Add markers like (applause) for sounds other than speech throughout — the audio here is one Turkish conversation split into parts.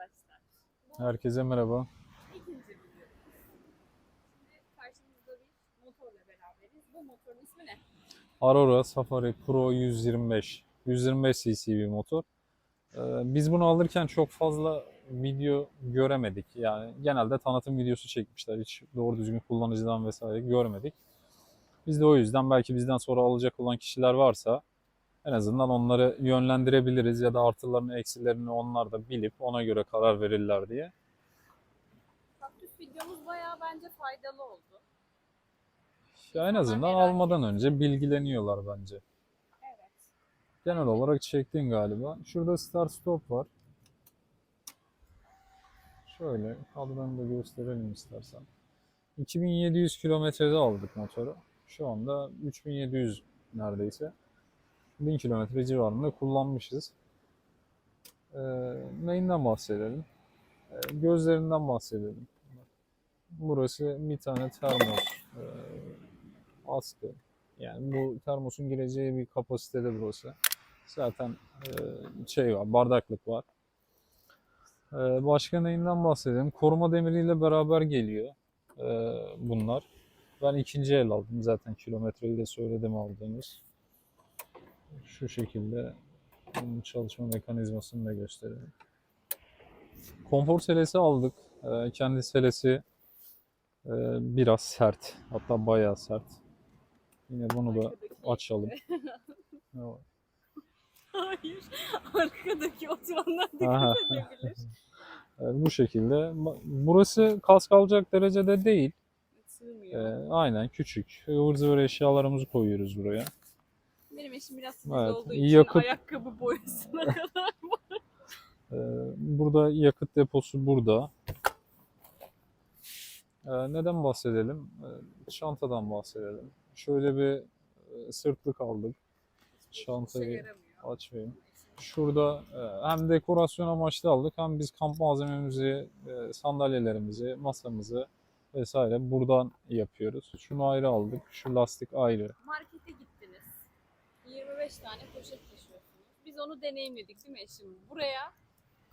arkadaşlar. Herkese merhaba. ikinci videomuz. Şimdi karşımızda bir motorla beraberiz. Bu motorun ismi ne? Aurora Safari Pro 125. 125 cc bir motor. Ee, Biz bunu alırken çok fazla video göremedik. Yani genelde tanıtım videosu çekmişler. Hiç doğru düzgün kullanıcıdan vesaire görmedik. Biz de o yüzden belki bizden sonra alacak olan kişiler varsa en azından onları yönlendirebiliriz ya da artılarını eksilerini onlar da bilip ona göre karar verirler diye. Kaktüs videomuz bayağı bence faydalı oldu. Ya en azından merak almadan önce bilgileniyorlar bence. Evet. Genel olarak çektin galiba. Şurada start stop var. Şöyle kadranı da gösterelim istersen. 2700 kilometrede aldık motoru. Şu anda 3700 neredeyse. 1000 kilometre civarında kullanmışız. Ee, neyinden bahsedelim? Ee, gözlerinden bahsedelim. Burası bir tane termos. Ee, askı. Yani bu termosun gireceği bir kapasitede burası. Zaten e, şey var, bardaklık var. E, başka neyinden bahsedelim? Koruma demiriyle beraber geliyor e, bunlar. Ben ikinci el aldım zaten kilometreyi de söyledim aldığımız. Şu şekilde bunun çalışma mekanizmasını da gösterelim. Konfor selesi aldık. E, kendi selesi e, biraz sert. Hatta bayağı sert. Yine bunu da açalım. (laughs) Evet. Hayır. Arkadaki oturanlar dikkat edebilir. (laughs) Bu şekilde. Burası kask alacak derecede değil. Sığmıyor. Ee, aynen küçük. Ivır zıvır eşyalarımızı koyuyoruz buraya. Benim eşim biraz titiz Evet, olduğu için yakıt- ayakkabı boyasına (laughs) kadar. Ee, burada yakıt deposu burada. Ee, neden bahsedelim? Ee, çantadan bahsedelim. Şöyle bir e, sırtlık aldık. Çantayı yaramıyor. açmayayım. Şurada e, hem dekorasyon amaçlı aldık hem biz kamp malzememizi, e, sandalyelerimizi, masamızı vesaire buradan yapıyoruz. Şunu ayrı aldık. Şu lastik ayrı. Markete gittiniz. 25 tane poşet taşıyorsunuz. Biz onu deneyimledik değil mi eşim? Buraya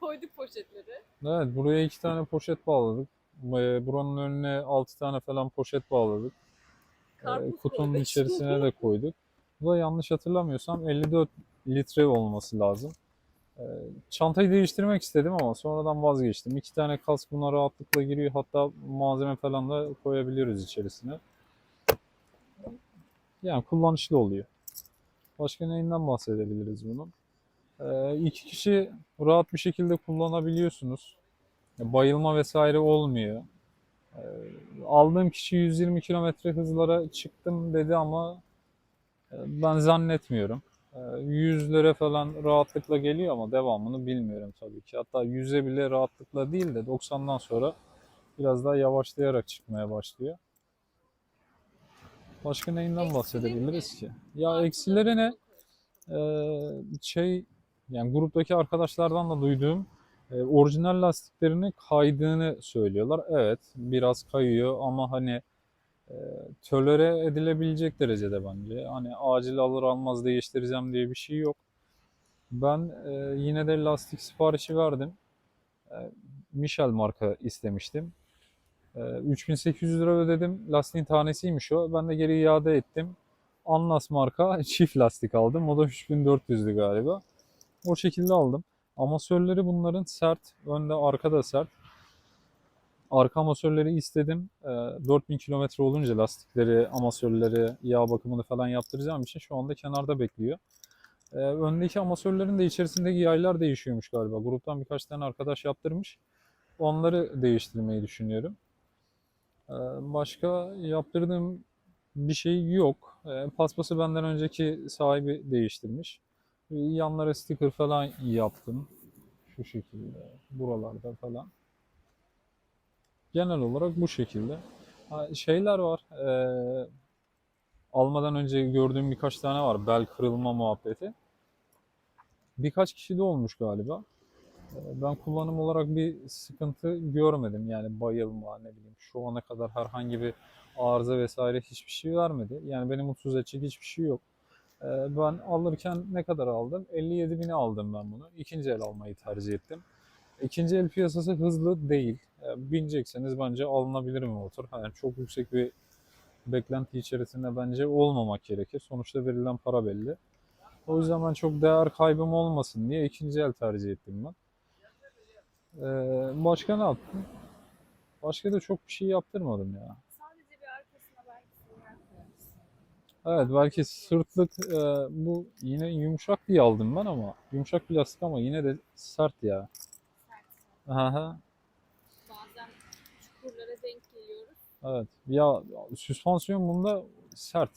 koyduk poşetleri. Evet buraya iki tane poşet bağladık. Buranın önüne altı tane falan poşet bağladık. E, Karpuz Kutunun koyduk. içerisine de koyduk. Bu da yanlış hatırlamıyorsam 54 litre olması lazım. E, Çantayı değiştirmek istedim ama sonradan vazgeçtim. İki tane kask buna rahatlıkla giriyor. Hatta malzeme falan da koyabiliyoruz içerisine. Yani kullanışlı oluyor. Başka neyinden bahsedebiliriz bunun? E, iki kişi rahat bir şekilde kullanabiliyorsunuz. Bayılma vesaire olmuyor. E, Aldığım kişi 120 kilometre hızlara çıktım dedi ama e, ben zannetmiyorum. E, 100'lere falan rahatlıkla geliyor ama devamını bilmiyorum tabii ki. Hatta 100'e bile rahatlıkla değil de 90'dan sonra biraz daha yavaşlayarak çıkmaya başlıyor. Başka neyinden bahsedebiliriz ki? Ya eksileri ne? Ee, şey yani gruptaki arkadaşlardan da duyduğum e, orijinal lastiklerini kaydığını söylüyorlar. Evet biraz kayıyor ama hani e, tolere edilebilecek derecede bence. Hani acil alır almaz değiştireceğim diye bir şey yok. Ben e, yine de lastik siparişi verdim. E, Michel marka istemiştim. E, 3800 lira ödedim. Lastiğin tanesiymiş o. Ben de geri iade ettim. Anlas marka (laughs) çift lastik aldım. O da 3400'dü galiba. O şekilde aldım. Amasörleri bunların sert. Önde arkada sert. Arka amasörleri istedim. Ee, 4000 kilometre olunca lastikleri, amasörleri, yağ bakımını falan yaptıracağım için şu anda kenarda bekliyor. Ee, öndeki amasörlerin de içerisindeki yaylar değişiyormuş galiba. Gruptan birkaç tane arkadaş yaptırmış. Onları değiştirmeyi düşünüyorum. Ee, başka yaptırdığım bir şey yok. Ee, paspası benden önceki sahibi değiştirmiş. Yanlara sticker falan yaptım. Şu şekilde. Buralarda falan. Genel olarak bu şekilde. Şeyler var. ee, almadan önce gördüğüm birkaç tane var. Bel kırılma muhabbeti. Birkaç kişi de olmuş galiba. Ee, Ben kullanım olarak bir sıkıntı görmedim. Yani bayılma ne bileyim şu ana kadar herhangi bir arıza vesaire hiçbir şey vermedi. Yani beni mutsuz edecek hiçbir şey yok. Ee, Ben alırken ne kadar aldım? 57 bini aldım ben bunu. İkinci el almayı tercih ettim. ikinci el piyasası hızlı değil. E, binecekseniz bence alınabilir bir motor. Yani çok yüksek bir beklenti içerisinde bence olmamak gerekir. Sonuçta verilen para belli. O yüzden ben çok değer kaybım olmasın diye ikinci el tercih ettim ben. Ee, başka ne yaptım? Başka da çok bir şey yaptırmadım ya. Sadece bir arkasına belki koyarsın. Evet belki sırtlık e, bu yine yumuşak diye aldım ben ama yumuşak plastik ama yine de sert ya. Sert. Aha, Bazen çukurlara denk geliyoruz. evet. Ya süspansiyon bunda sert.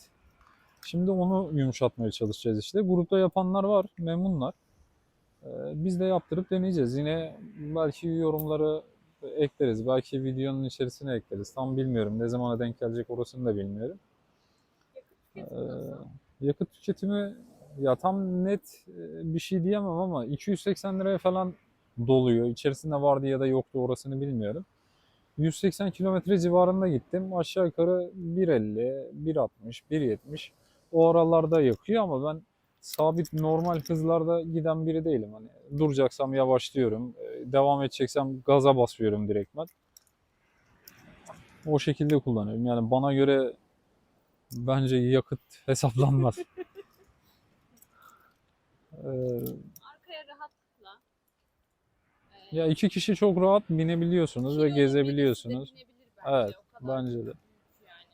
Şimdi onu yumuşatmaya çalışacağız işte. Grupta yapanlar var, memnunlar. Ee, biz de yaptırıp deneyeceğiz. Yine belki yorumları ekleriz. Belki videonun içerisine ekleriz. Tam bilmiyorum. Ne zamana denk gelecek orasını da bilmiyorum. Yakıt Ee, tüketimi nasıl? yakıt tüketimi ya tam net e, bir şey diyemem ama 280 liraya falan doluyor. İçerisinde vardı ya da yoktu orasını bilmiyorum. 180 kilometre civarında gittim. Aşağı yukarı 1.50, 1.60, 1.70 o aralarda yakıyor ama ben sabit normal hızlarda giden biri değilim. Hani duracaksam yavaşlıyorum. e, Devam edeceksem gaza basıyorum direktmen. O şekilde kullanıyorum. Yani bana göre bence yakıt (laughs) hesaplanmaz. Ee, Arkaya rahatlıkla. e, ya iki kişi çok rahat binebiliyorsunuz ve gezebiliyorsunuz. bence. Evet, bence de. Yani.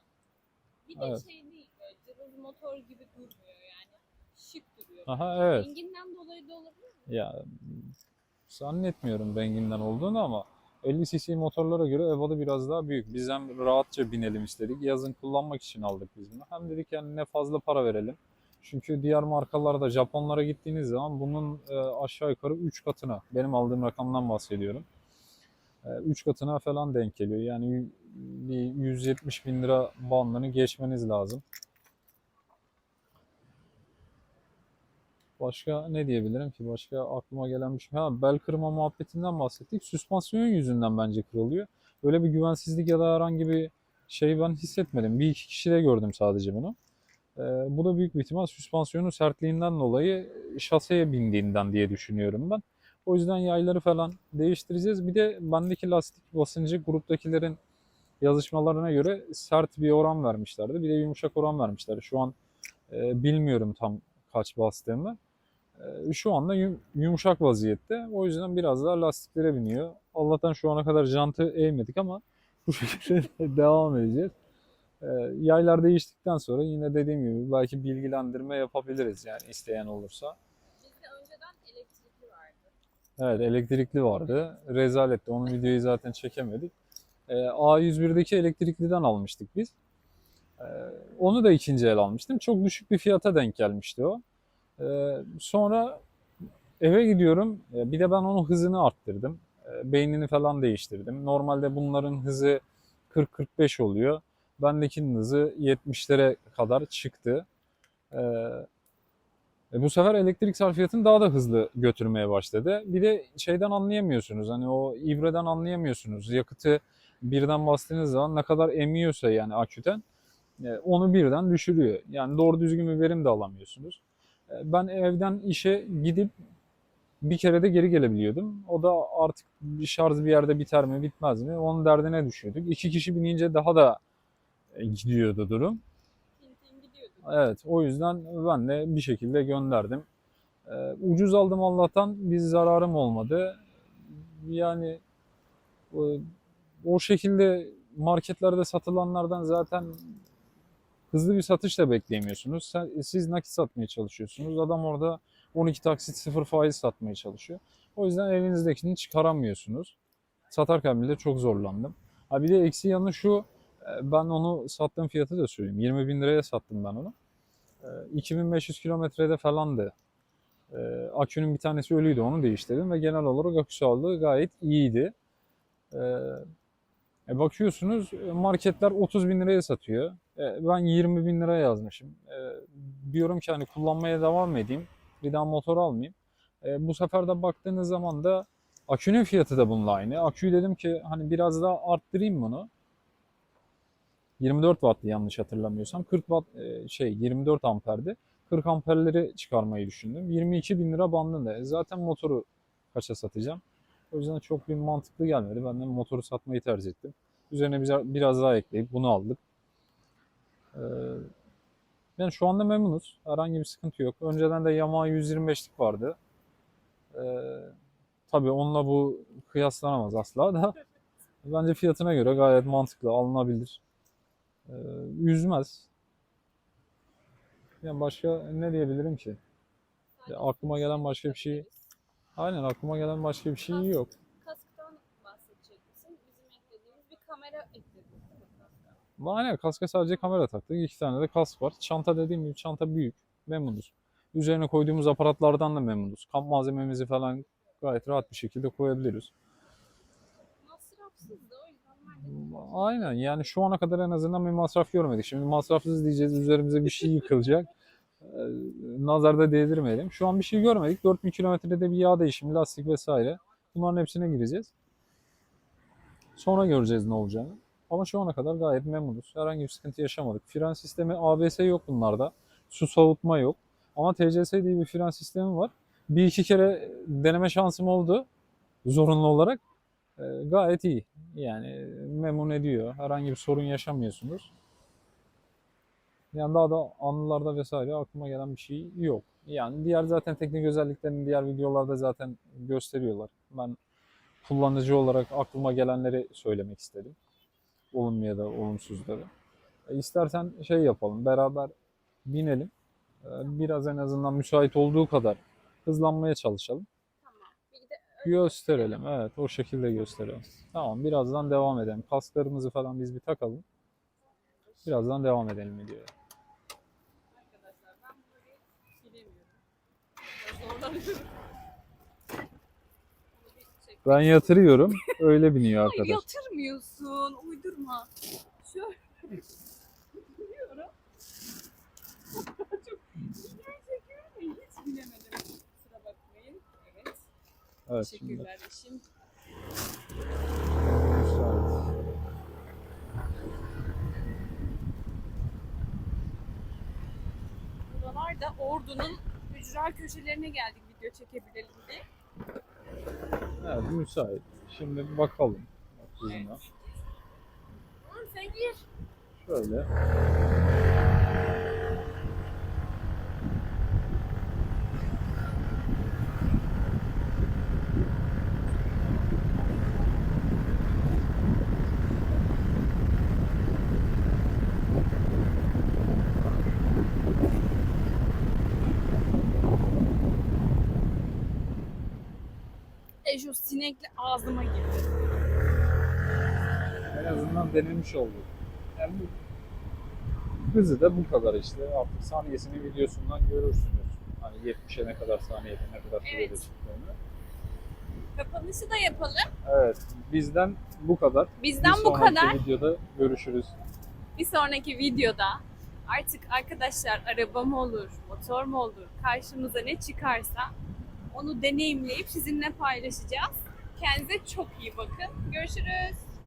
Bir de Evet. şey değil böyle cıvıl motor gibi durmuyor yani. Şık duruyor. Aha evet. Renginden dolayı da olabilir mi? Ya zannetmiyorum benginden olduğunu ama 50 cc motorlara göre Eva'da biraz daha büyük. Biz hem rahatça binelim istedik. Yazın kullanmak için aldık biz bunu. Hem dedik yani ne fazla para verelim. Çünkü diğer markalarda Japonlara gittiğiniz zaman bunun e, aşağı yukarı 3 katına, benim aldığım rakamdan bahsediyorum. 3 katına falan denk geliyor. Yani bir 170 bin lira bandını geçmeniz lazım. Başka ne diyebilirim ki? Başka aklıma gelen bir şey. Ha, bel kırma muhabbetinden bahsettik. Süspansiyon yüzünden bence kırılıyor. Öyle bir güvensizlik ya da herhangi bir şey ben hissetmedim. Bir iki kişide gördüm sadece bunu. Ee, bu da büyük bir ihtimal süspansiyonun sertliğinden dolayı şaseye bindiğinden diye düşünüyorum ben. O yüzden yayları falan değiştireceğiz. Bir de bendeki lastik basıncı gruptakilerin yazışmalarına göre sert bir oran vermişlerdi. Bir de yumuşak oran vermişler. Şu an e, bilmiyorum tam kaç bastığımı. E, şu anda yum- yumuşak vaziyette. O yüzden biraz daha lastiklere biniyor. Allah'tan şu ana kadar jantı eğmedik ama (laughs) bu şekilde devam edeceğiz. E, yaylar değiştikten sonra yine dediğim gibi belki bilgilendirme yapabiliriz yani isteyen olursa. Bizde önceden elektrikli vardı. Evet elektrikli vardı. Rezaletti. Onun videoyu zaten çekemedik. Ee, A101'deki elektrikliden almıştık biz. Ee, onu da ikinci el almıştım. Çok düşük bir fiyata denk gelmişti o. Ee, sonra eve gidiyorum. Ee, bir de ben onun hızını arttırdım. Ee, beynini falan değiştirdim. Normalde bunların hızı 40-45 oluyor. Bendekinin hızı 70'lere kadar çıktı. E bu sefer elektrik sarfiyatını daha da hızlı götürmeye başladı. Bir de şeyden anlayamıyorsunuz. Hani o ibreden anlayamıyorsunuz. Yakıtı birden bastığınız zaman ne kadar emiyorsa yani aküden e, onu birden düşürüyor. Yani doğru düzgün bir verim de alamıyorsunuz. E, Ben evden işe gidip bir kere de geri gelebiliyordum. O da artık bir şarj bir yerde biter mi bitmez mi onun derdine düşüyorduk. İki kişi binince daha da e, gidiyordu durum. Evet, o yüzden ben de bir şekilde gönderdim. Ee, ucuz aldım Allah'tan, bir zararım olmadı. Yani o, o şekilde marketlerde satılanlardan zaten hızlı bir satış da bekleyemiyorsunuz. Sen- Siz nakit satmaya çalışıyorsunuz. Adam orada 12 taksit sıfır faiz satmaya çalışıyor. O yüzden elinizdekini çıkaramıyorsunuz. Satarken bile çok zorlandım. Ha bir de eksi yanı şu, e, ben onu sattığım fiyatı da söyleyeyim. 20 bin liraya sattım ben onu. E, 2500 kilometrede falandı. E, Akünün bir tanesi ölüydü onu değiştirdim ve genel olarak akü sağlığı gayet iyiydi. E, bakıyorsunuz e, marketler 30 bin liraya satıyor. E, ben 20 bin liraya yazmışım. E, diyorum ki hani kullanmaya devam edeyim. Bir daha motor almayayım. E, bu sefer de baktığınız zaman da akünün fiyatı da bununla aynı. Aküyü dedim ki hani biraz daha arttırayım bunu. 24 watt'tı yanlış hatırlamıyorsam. 40 watt e, şey 24 amperdi. 40 amperleri çıkarmayı düşündüm. 22 bin lira bandında. E, Zaten motoru kaça satacağım? O yüzden çok bir mantıklı gelmedi. Ben de motoru satmayı tercih ettim. Üzerine biraz daha ekleyip bunu aldık. Ee, yani şu anda memnunuz. Herhangi bir sıkıntı yok. Önceden de Yamaha 125'lik vardı. Ee, tabii onunla bu kıyaslanamaz asla da. (laughs) Bence fiyatına göre gayet mantıklı, alınabilir. Ee, üzmez. Yani başka ne diyebilirim ki? Aklıma gelen başka bir şey- Aynen aklıma gelen başka bir şey yok. Kasktan bahsedecek misin? Bizim eklediğimiz bir kamera ekledik. Aynen kaska sadece kamera taktık. İki tane de kask var. Çanta dediğim gibi çanta büyük. Memnunuz. Üzerine koyduğumuz aparatlardan da memnunuz. Kamp malzememizi falan gayet rahat bir şekilde koyabiliriz. Masrafsız da o yüzden Aynen yani şu ana kadar en azından bir masraf görmedik. Şimdi masrafsız diyeceğiz üzerimize bir şey yıkılacak. Ee, Nazarda değdirmeyelim. Şu an bir şey görmedik. 4000 kilometrede bir yağ değişimi, lastik vesaire. Bunların hepsine gireceğiz. Sonra göreceğiz ne olacağını. Ama şu ana kadar gayet memnunuz. Herhangi bir sıkıntı yaşamadık. Fren sistemi ABS yok bunlarda. Su soğutma yok. Ama TCS diye bir fren sistemi var. Bir iki kere deneme şansım oldu. Zorunlu olarak. Ee, gayet iyi. Yani memnun ediyor. Herhangi bir sorun yaşamıyorsunuz. Yani daha da anılarda vesaire aklıma gelen bir şey yok. Yani diğer zaten teknik özelliklerini diğer videolarda zaten gösteriyorlar. Ben kullanıcı olarak aklıma gelenleri söylemek istedim. Olumlu ya da olumsuzları. E, istersen şey yapalım, beraber binelim. E, Biraz en azından müsait olduğu kadar hızlanmaya çalışalım. tamam. Gösterelim. Evet, o şekilde gösterelim. Tamam, birazdan devam edelim. Kasklarımızı falan biz bir takalım. Birazdan devam edelim videoya. Arkadaşlar ben burayı bilemiyorum. Biraz Zorlanıyorum. Bunu bir çek- Ben yatırıyorum, öyle biniyor arkadaş. yatırmıyorsun. Uydurma. Şöyle. Biliyorum. Çok hiç bilemedim. Kusura bakmayın. Evet. Evet, şimdi. Teşekkürler eşim. Buralar da Ordu'nun ücra köşelerine geldik video çekebilelim diye. Evet, müsait. Şimdi bir bakalım. Bak gir. Şöyle. Şu sinekli ağzıma girdi. En azından denemiş olduk. Yani bu hızı da bu kadar işte. Artık saniyesini videosundan görürsünüz. Hani 70'e ne kadar saniyede ne kadar sürede Evet. çıktığını. Kapanışı da yapalım. Evet, bizden bu kadar. Bizden bir bu sonraki kadar. videoda görüşürüz. Bir sonraki videoda artık arkadaşlar araba mı olur, motor mu olur, karşımıza ne çıkarsa onu deneyimleyip sizinle paylaşacağız. Kendinize çok iyi bakın. Görüşürüz.